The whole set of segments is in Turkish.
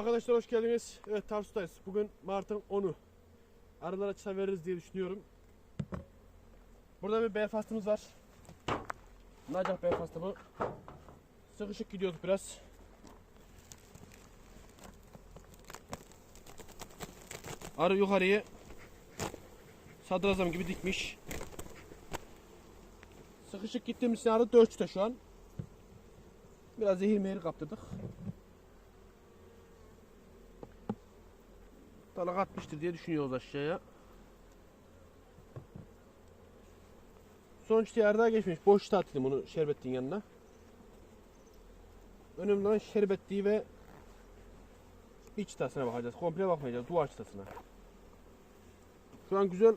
Arkadaşlar hoş geldiniz. Evet Tarsus'tayız. Bugün Mart'ın 10'u. Arılara çıta veririz diye düşünüyorum. Burada bir Belfast'ımız var. Nacah Belfast'ı bu. Sıkışık gidiyorduk biraz. Arı yukarıyı sadrazam gibi dikmiş. Sıkışık gittiğimiz için arı 4'te şu an. Biraz zehir mehir kaptırdık. Dalak atmıştır diye düşünüyoruz aşağıya. Son işte yerden geçmiş. Boş tatilim onu şerbetliğin yanına. Önemli olan şerbetliği ve iç çıtasına bakacağız. Komple bakmayacağız. Duvar çıtasına. Şu an güzel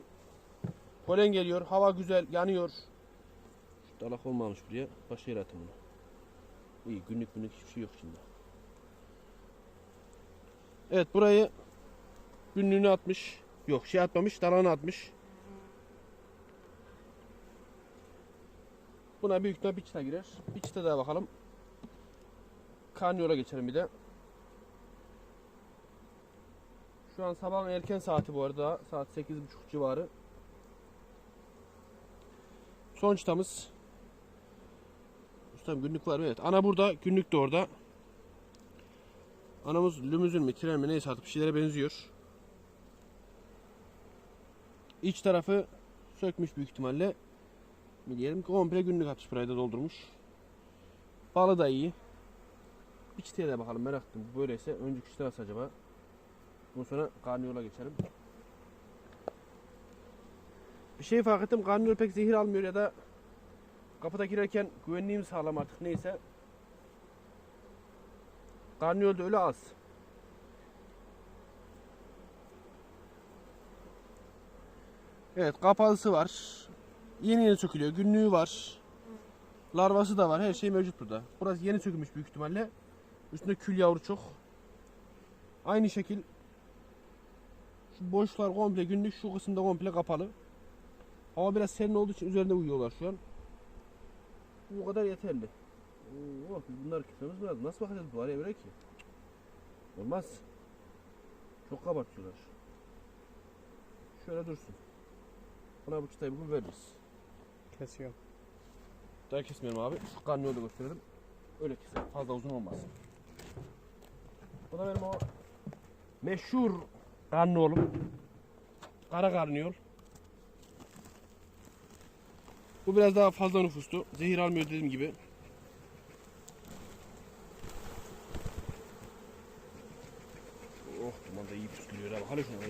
polen geliyor. Hava güzel. Yanıyor. Şu dalak olmamış buraya. Başka yere atın bunu. İyi günlük günlük hiçbir şey yok şimdi. Evet burayı günlüğünü atmış. Yok şey atmamış. Dalağını atmış. Buna büyük ihtimal bir çıta girer. Bir çıta daha bakalım. Karniyola geçelim bir de. Şu an sabahın erken saati bu arada. Saat 8.30 civarı. Son çıtamız. Ustam günlük var mı? Evet. Ana burada. Günlük de orada. Anamız lümüzün mü tren mi neyse artık bir şeylere benziyor. İç tarafı sökmüş büyük ihtimalle. Bir diyelim komple günlük atış burayı doldurmuş. Balı da iyi. Bir çıtaya da bakalım merak ettim. Böyleyse önceki çıta nasıl acaba? Bundan sonra karniyola geçelim. Bir şey fark ettim. Karniyol pek zehir almıyor ya da kapıda girerken güvenliğimi sağlam artık neyse. Karniyol da öyle az. Evet kapalısı var. Yeni yeni sökülüyor. Günlüğü var. Larvası da var. Her şey mevcut burada. Burası yeni sökülmüş büyük ihtimalle. Üstünde kül yavru çok. Aynı şekil şu boşlar komple günlük şu kısımda komple kapalı. Hava biraz serin olduğu için üzerinde uyuyorlar şu an. Bu kadar yeterli. Oo, biz bunları kitlememiz lazım. Nasıl bakacağız bu araya böyle ki? Olmaz. Çok kabartıyorlar. Şöyle dursun. Buna bu çıtayı bugün veririz. Kesiyorum. Daha kesmeyelim abi. Şu karnıyolu gösterelim. Öyle keselim. Fazla uzun olmaz. Bu da benim o meşhur karnıyolum. Kara karnıyol. Bu biraz daha fazla nüfuslu. Zehir almıyor dediğim gibi. Oh duman da iyi püskürüyor ha. Bak hele şuna.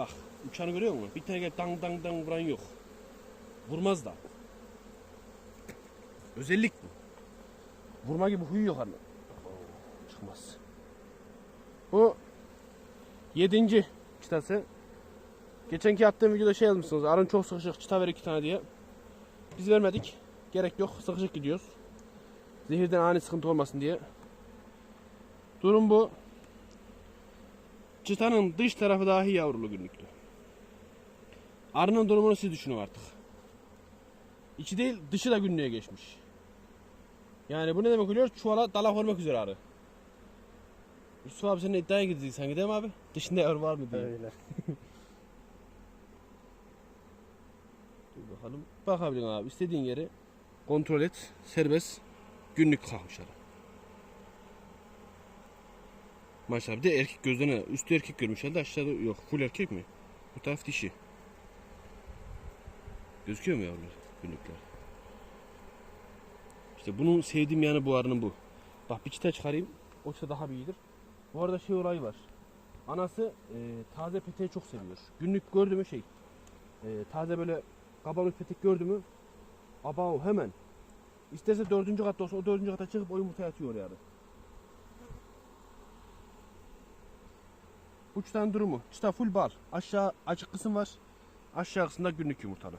Bak uçanı görüyor musun? Bir tane dang dang dang vuran yok. Vurmaz da. Özellik bu. Vurma gibi huyu yok anne. Çıkmaz. Bu yedinci çıtası. Geçenki attığım videoda şey yazmışsınız. Arın çok sıkışık çıta ver iki tane diye. Biz vermedik. Gerek yok. Sıkışık gidiyoruz. Zehirden ani sıkıntı olmasın diye. Durum bu. Çıtanın dış tarafı dahi yavrulu günlüktü. Arının durumunu siz düşünün artık. İçi değil dışı da günlüğe geçmiş. Yani bu ne demek oluyor? Çuvala dalak olmak üzere arı. Yusuf abi senin iddiaya gidecek sanki değil mi abi? Dışında yavru var mı diye. Öyle. Dur bakalım. Bakabilirim abi. istediğin yeri kontrol et. Serbest. Günlük kalkmış arı. Maşallah bir de erkek gözlerine üstü erkek görmüş herhalde aşağıda yok. Full erkek mi? Bu taraf dişi. Gözüküyor mu yavrular? Günlükler. İşte bunun sevdiğim yanı bu arının bu. Bak bir çıta çıkarayım. O çıta daha iyidir. Bu arada şey olayı var. Anası e, taze peteği çok seviyor. Günlük gördü mü şey. e, taze böyle kabarık petek gördü mü. Aba hemen. İsterse dördüncü katta olsa o dördüncü kata çıkıp o yumurtayı atıyor yani. Bu çıtanın durumu. Çıta full bal. Aşağı açık kısım var. Aşağı kısımda günlük yumurtalı.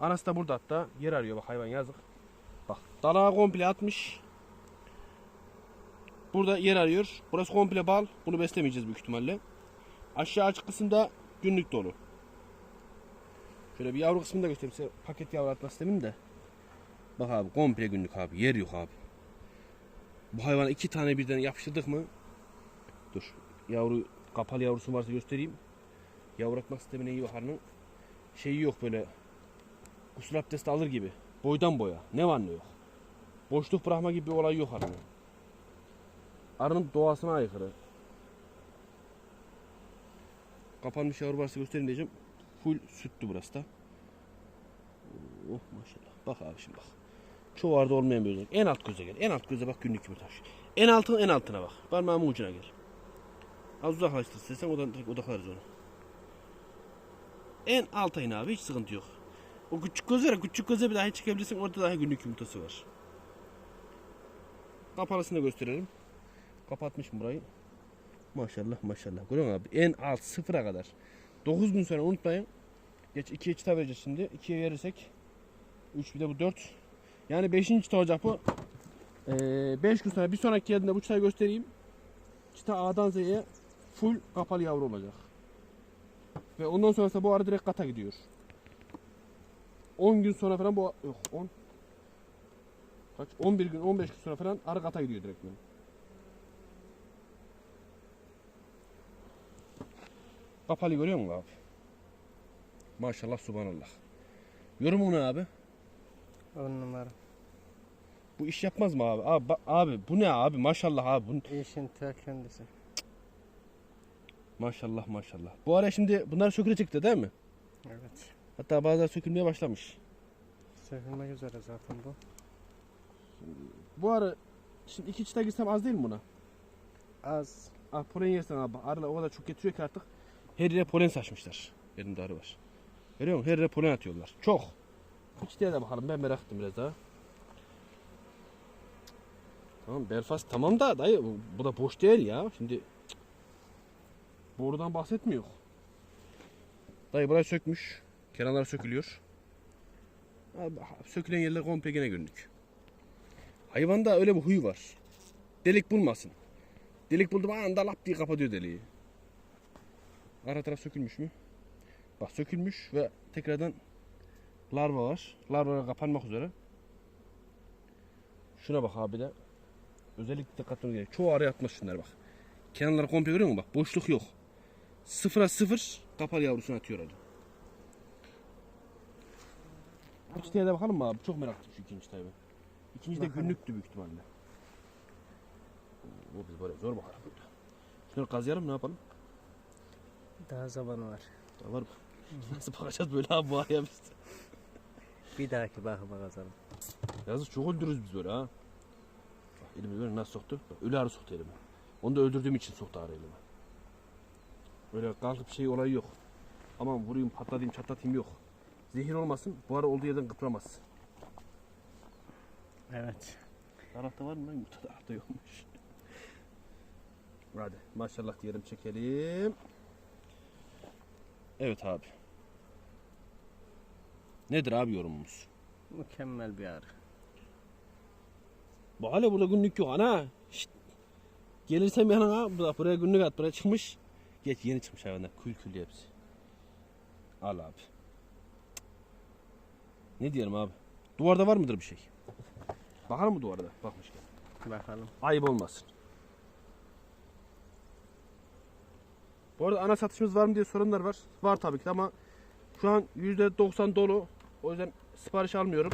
Anası da burada hatta. Yer arıyor bak hayvan yazık. Bak dalağı komple atmış. Burada yer arıyor. Burası komple bal. Bunu beslemeyeceğiz büyük ihtimalle. Aşağı açık kısımda günlük dolu. Şöyle bir yavru kısmını da göstereyim size. Paket yavru atma sistemini de. Bak abi komple günlük abi. Yer yok abi. Bu hayvana iki tane birden yapıştırdık mı? Dur. Yavru kapalı yavrusu varsa göstereyim. Yavru atma sistemine iyi bakarının. Şeyi yok böyle. Gusül abdesti alır gibi. Boydan boya. Ne var ne yok. Boşluk bırakma gibi bir olay yok arının. Arının doğasına aykırı. Kapanmış yavru varsa göstereyim diyeceğim. Full sütlü burası da. Oh maşallah. Bak abi şimdi bak. Çoğu arada olmayan bir özellik. En alt göze gel. En alt göze bak günlük gibi taş. En altın en altına bak. Parmağımın ucuna gel. Az uzaklaştır istesen odan direkt odaklarız onu. En alta in abi hiç sıkıntı yok. O küçük gözlere küçük göze bir daha çıkabilirsin orada daha günlük yumurtası var. Kapalısını gösterelim. Kapatmışım burayı. Maşallah maşallah. Görüyor musun abi? En alt sıfıra kadar. 9 gün sonra unutmayın. Geç 2'ye çıta vereceğiz şimdi. 2'ye verirsek 3 bir de bu 4. Yani 5. çıta olacak bu. 5 gün sonra bir sonraki geldiğinde bu çıtayı göstereyim. Çıta A'dan Z'ye full kapalı yavru olacak. Ve ondan sonrasında bu arı direkt kata gidiyor. 10 gün sonra falan bu yok 10 kaç 11 gün 15 gün sonra falan arı kata gidiyor direkt. Kapalı görüyor musun abi? Maşallah subhanallah. Yorumun ne abi? 10 numara. Bu iş yapmaz mı abi? Abi, abi bu ne abi? Maşallah abi. Bu, İşin ta kendisi. Maşallah maşallah. Bu ara şimdi bunlar sökülecekti değil mi? Evet. Hatta bazıları sökülmeye başlamış. Sökülmek üzere zaten bu. Bu ara şimdi iki çıta girsem az değil mi buna? Az. Ah polen yersen abi. Arılar o kadar çok getiriyor ki artık. Her yere polen saçmışlar. Elimde arı var. Görüyor musun? Her yere polen atıyorlar. Çok. Bu çıtaya da bakalım. Ben merak ettim biraz daha. Tamam Belfast tamam da dayı bu, da boş değil ya. Şimdi. Borudan bahsetmiyor. Dayı burayı sökmüş. Kenarlar sökülüyor. Sökülen yerler komple gene günlük. Hayvanda öyle bir huy var. Delik bulmasın. Delik buldum anda lap diye kapatıyor deliği. Ara taraf sökülmüş mü? Bak sökülmüş ve tekrardan larva var. Larva kapanmak üzere. Şuna bak abi de. Özellikle dikkatli gerek. Çoğu araya atmaz şunlar bak. Kenarları komple görüyor musun? Bak boşluk yok. Sıfıra sıfır kapalı yavrusunu atıyor hadi. Bu çıtaya da bakalım mı abi? Çok merak ettim şu ikinci ben. İkinci de günlüktü büyük ihtimalle. Bu biz böyle zor bakalım burada. Şunları kazıyalım ne yapalım? Daha zaman var. Da var mı? Nasıl bakacağız böyle abi bu aya biz? Bir dahaki bakıma kazanım. Yazık çok öldürürüz biz böyle ha. Bak elimi böyle nasıl soktu? Bak, ölü arı soktu elime. Onu da öldürdüğüm için soktu arı elime. Öyle kalkıp şey olayı yok. Aman vurayım patlatayım çatlatayım yok. Zehir olmasın bu arı olduğu yerden kıpramaz. Evet. Tarafta var mı lan yumurta tarafta yokmuş. Hadi maşallah diyelim çekelim. Evet abi. Nedir abi yorumumuz? Mükemmel bir arı. Bu hala burada günlük yok ana. Şşt. Gelirsem yanına buraya günlük at buraya çıkmış. Geç yeni çıkmış hayvanlar kül kül hepsi. Al abi. Ne diyelim abi? Duvarda var mıdır bir şey? Bakar mı duvarda? Bakmışken. Bakalım. Ayıp olmasın. Bu arada ana satışımız var mı diye sorunlar var. Var tabii ki ama şu an %90 dolu. O yüzden sipariş almıyorum.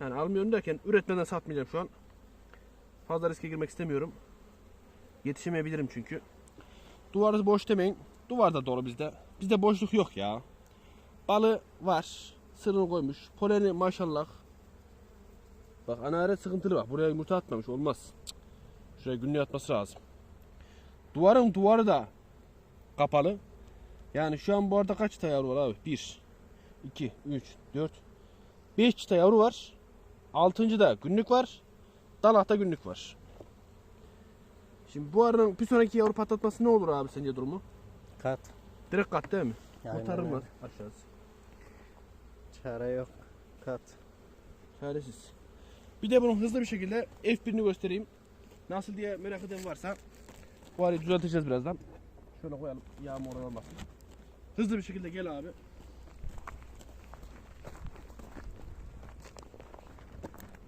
Yani almıyorum derken üretmeden satmayacağım şu an. Fazla riske girmek istemiyorum. Yetişemeyebilirim çünkü. Duvarı boş demeyin. Duvar da dolu bizde. Bizde boşluk yok ya. Balı var. Sırrını koymuş. Poleni maşallah. Bak anaret sıkıntılı bak. Buraya yumurta atmamış. Olmaz. Şuraya günlüğe atması lazım. Duvarın duvarı da kapalı. Yani şu an bu arada kaç çıta yavru var abi? 1, 2, 3, 4, 5 çıta yavru var. 6. da günlük var. Dalakta günlük var. Şimdi bu arının bir sonraki yavru patlatması ne olur abi sence durumu? Kat. Direkt kat değil mi? Aynen öyle. aşağısı? Çare yok. Kat. Çaresiz. Bir de bunun hızlı bir şekilde F1'ini göstereyim. Nasıl diye merak eden varsa bu arayı düzelteceğiz birazdan. Şöyle koyalım yağmur olmasın. Hızlı bir şekilde gel abi.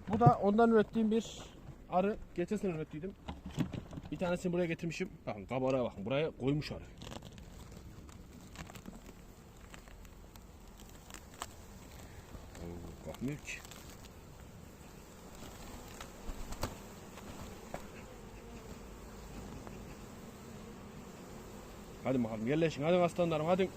Bu da ondan ürettiğim bir arı geçen sene ürettiydim. Bir tanesini buraya getirmişim. Bakın kabarığa bakın. Buraya koymuş arı. Oo, Bakmıyor ki. Hadi bakalım yerleşin. Hadi aslanlarım hadi.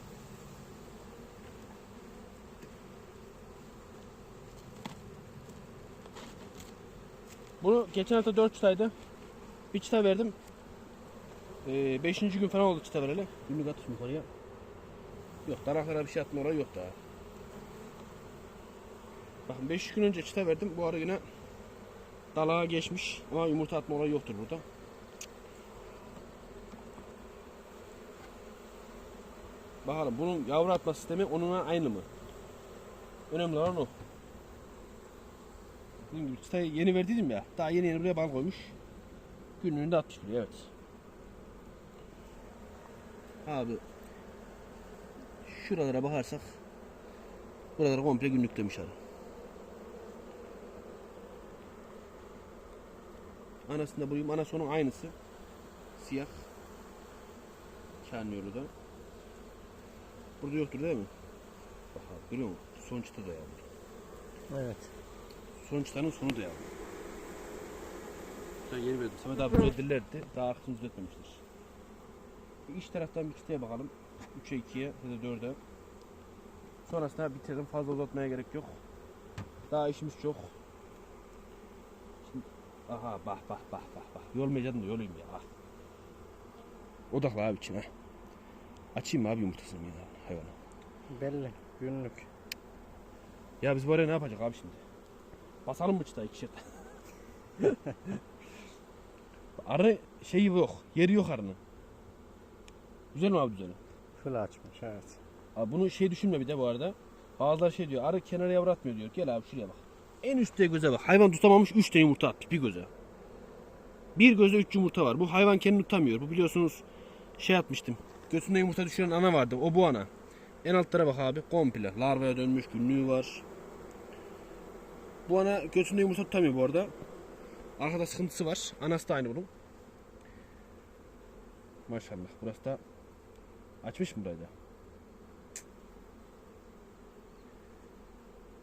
Bunu geçen hafta 4 çıtaydı. Bir çıta verdim. Ee, beşinci gün falan oldu çıta vereli. Günlük atışım yukarıya. Yok daraklara bir şey atma orayı yok daha. Bakın 5 gün önce çıta verdim. Bu ara yine dalağa geçmiş. Ama yumurta atma olayı yoktur burada. Bakalım bunun yavru atma sistemi onunla aynı mı? Önemli olan o. Dediğim gibi çıtayı yeni verdiydim ya. Daha yeni yeni buraya bal koymuş. Günlüğünde atmış buraya evet. Abi şuralara bakarsak buraları komple günlük demiş abi. Anasında bulayım. Anası onun aynısı. Siyah. Kendi da. Burada yoktur değil mi? Bak abi görüyor musun? Son çıta da yavru. Evet. Son çıtanın sonu da yavru. Ben yeni verdim. Samet abi ürettilerdi. Daha aklını üretmemişler. İç taraftan bir çıtaya bakalım. 3'e 2'ye ya da 4'e. Sonrasında bitirdim. Fazla uzatmaya gerek yok. Daha işimiz çok. Şimdi, aha bak bak bak bak bak. Yolmayacaktım da yolayım ya. Bak. Odakla abi içine. Açayım mı abi yumurtasını ya hayvana? Belli. Günlük. Ya biz bu araya ne yapacak abi şimdi? Basalım mı çıtayı ikişer? Arı şeyi yok. Yeri yok arının. Güzel mi abi düzeni? Full açmış evet. Abi bunu şey düşünme bir de bu arada. Bazıları şey diyor. Arı kenara yavru atmıyor diyor. Gel abi şuraya bak. En üstte göze bak. Hayvan tutamamış 3 tane yumurta atmış bir göze. Bir göze 3 yumurta var. Bu hayvan kendini tutamıyor. Bu biliyorsunuz şey atmıştım. Göğsünde yumurta düşüren ana vardı. O bu ana. En altlara bak abi. Komple. Larvaya dönmüş günlüğü var. Bu ana göğsünde yumurta tutamıyor bu arada. Arkada sıkıntısı var. Anası da aynı bunun. Maşallah. Burası da açmış mı burayı da?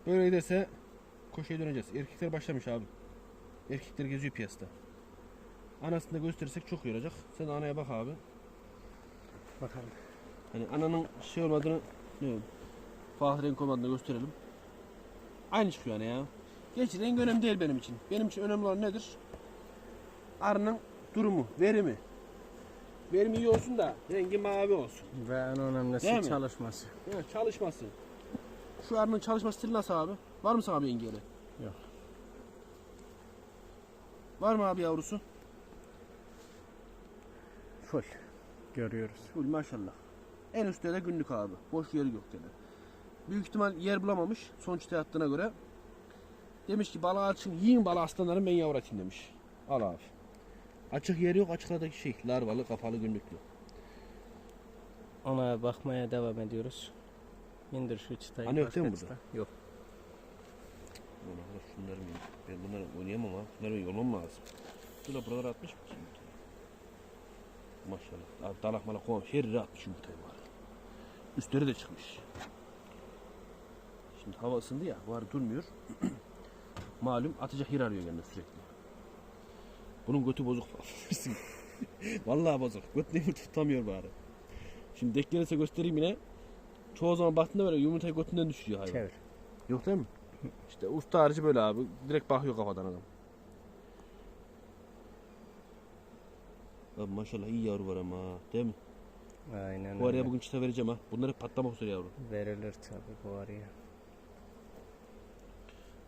Böyle giderse koşuya döneceğiz. Erkekler başlamış abi. Erkekler geziyor piyasada. Anasını da gösterirsek çok iyi olacak. Sen anaya bak abi. Bakalım. Hani ananın şey olmadığını ne bileyim, farklı renk olmadığını gösterelim. Aynı çıkıyor yani ya. Geç renk önemli değil benim için. Benim için önemli olan nedir? Arının durumu, verimi. Verimi iyi olsun da rengi mavi olsun. Ve en önemlisi Değil mi? çalışması. Ya çalışması. Şu arının çalışma stili nasıl abi? Var mı sana bir engeli? Yok. Var mı abi yavrusu? Full. Görüyoruz. Full maşallah. En üstte de günlük abi. Boş yeri yok dedi. Büyük ihtimal yer bulamamış. Son çıtaya attığına göre. Demiş ki balığı açın yiyin balığı aslanlarım ben yavru atayım demiş. Al abi. Açık yeri yok açıklardaki şey. Larvalı kapalı günlüklü. Ona bakmaya devam ediyoruz. İndir şu çıtayı. Hani yok değil mi çıta. Yok. Ulan şunları mı? Ben bunları oynayamam ha. Bunları yolmam lazım. Şurada buralara atmış mı? Maşallah. Abi dalak malak koymamış. Her yere atmış yumurtayı var. Üstleri de çıkmış. Şimdi hava ısındı ya. Var durmuyor. Malum atacak yer arıyor kendine sürekli. Bunun götü bozuk falan. Vallahi bozuk. Yumurta tutamıyor bari. Şimdi denk gelirse göstereyim yine. Çoğu zaman baktığında böyle yumurtayı götünden düşürüyor hayvan. Çevir. Yok değil mi? İşte usta harici böyle abi. Direkt bakıyor kafadan adam. Abi maşallah iyi yavru var ama değil mi? Aynen Bu araya öyle. bugün çıta vereceğim ha. Bunları patlamak üzere yavru. Verilir tabii bu araya.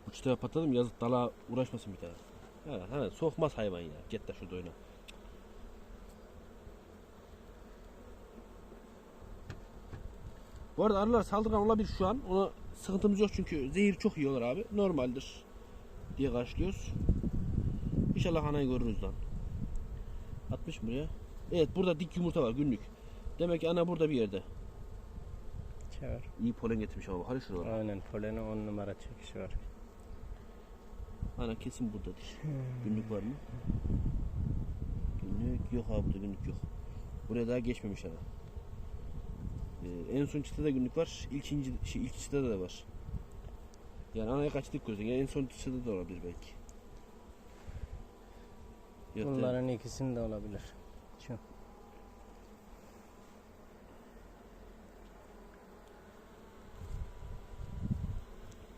Bu çıtaya patladım yazık dala uğraşmasın bir daha. Ha, ha, sokmaz hayvan ya. Get de şurada oyna. Bu arada arılar saldırgan olabilir şu an. Ona sıkıntımız yok çünkü zehir çok yiyorlar abi. Normaldir diye karşılıyoruz. İnşallah anayı görürüz lan. Atmış buraya. Evet burada dik yumurta var günlük. Demek ki ana burada bir yerde. Çevir. İyi polen getirmiş ama hadi şuralara. Aynen poleni 10 numara çekişi var. Ana kesin buradadır. Günlük var mı? Günlük yok abi burada günlük yok. Buraya daha geçmemiş ana. Ee, en son çıtada günlük var. İlk inci, şey, ilk çıtada da var. Yani anaya kaçtık gözden. Yani en son çıtada da olabilir belki. Yok? Bunların ikisini de olabilir. Şu.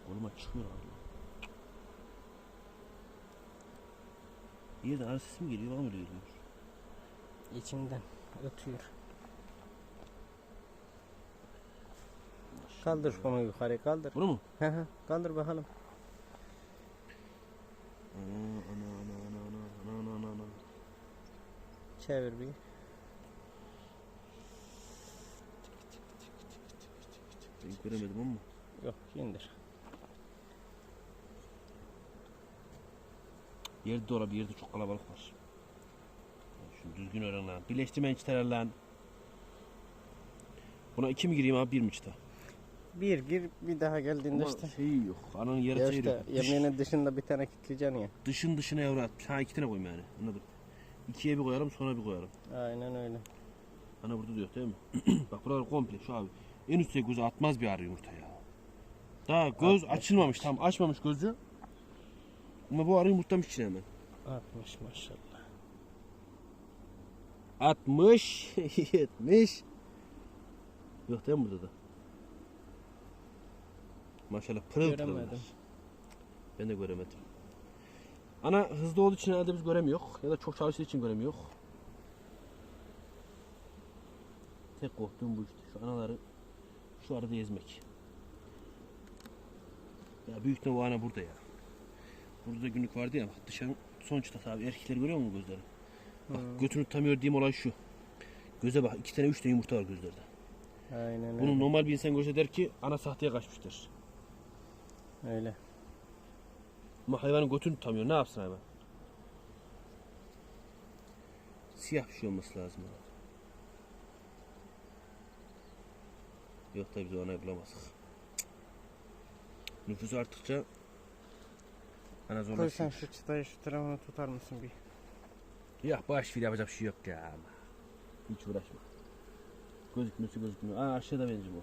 Oğlum çıkıyor abi. Bir de arı mi geliyor? Bana mı geliyor? İçinden ötüyor. Kaldır şu konuyu yukarı kaldır. Bunu mu? Hı hı kaldır bakalım. Ana ana ana ana ana ana ana ana. Çevir bir. Ben göremedim ama. Yok indir. Yerde de olabilir. Yerde çok kalabalık var. Şunu düzgün öğren lan. Birleştirmeyin çıtalar lan. Buna iki mi gireyim abi bir mi çıta? Bir gir bir daha geldiğinde Ama işte. şey yok. Ananın yarı Ya işte yok. Dış- yemeğinin dışında bir tane kilitleyeceksin ya. dışın dışına yavru at. Ha iki tane koyayım yani. Anladım. İkiye bir koyarım sonra bir koyarım. Aynen öyle. Ana burada diyor değil mi? Bak buralar komple şu abi. En üstte göze atmaz bir arı yumurta ya. Daha göz açılmamış tam açmamış gözü. Ama bu arı yumurtlamış içine hemen. 60 maşallah. 60 70 Yok değil mi burada da? Maşallah pırıl pırıl. Göremedim. Ben de göremedim. Ana hızlı olduğu için herhalde biz göremiyor ya da çok çalıştığı için göremiyor. Tek korktuğum bu işte. Şu anaları şu arada ezmek. Ya büyük ihtimal bu ana burada ya. Burada da günlük vardı ya bak dışarı son çıta abi erkekleri görüyor musun gözleri? Bak Hmm. götünü tutamıyor diyeyim olay şu. Göze bak iki tane üç tane yumurta var gözlerde. Aynen Bunu öyle. normal bir insan görse der ki ana sahteye kaçmıştır. Öyle. Ama hayvanın götünü tutamıyor. Ne yapsın hayvan? Siyah bir şey olması lazım. Yok da biz o anayı bulamazdık. Cık. Nüfusu arttıkça ana Koy sen şu çıtayı şu tarafına tutar mısın bir? Ya baş fil yapacak bir şey yok ya. Hiç uğraşma. Gözükmüyorsa gözükmüyor. Aa aşağıda bence bu.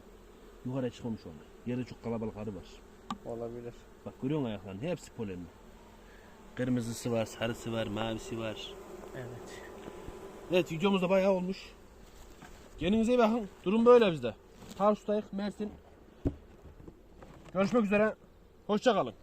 Yukarıya çıkmamış onlar. Yerde çok kalabalık arı var. Olabilir. Bak görüyor musun ayaklarını? Hepsi polenli. Kırmızısı var, sarısı var, mavisi var. Evet. Evet videomuz da bayağı olmuş. Kendinize iyi bakın. Durum böyle bizde. Tarsus'tayız, Mersin. Görüşmek üzere. Hoşça kalın.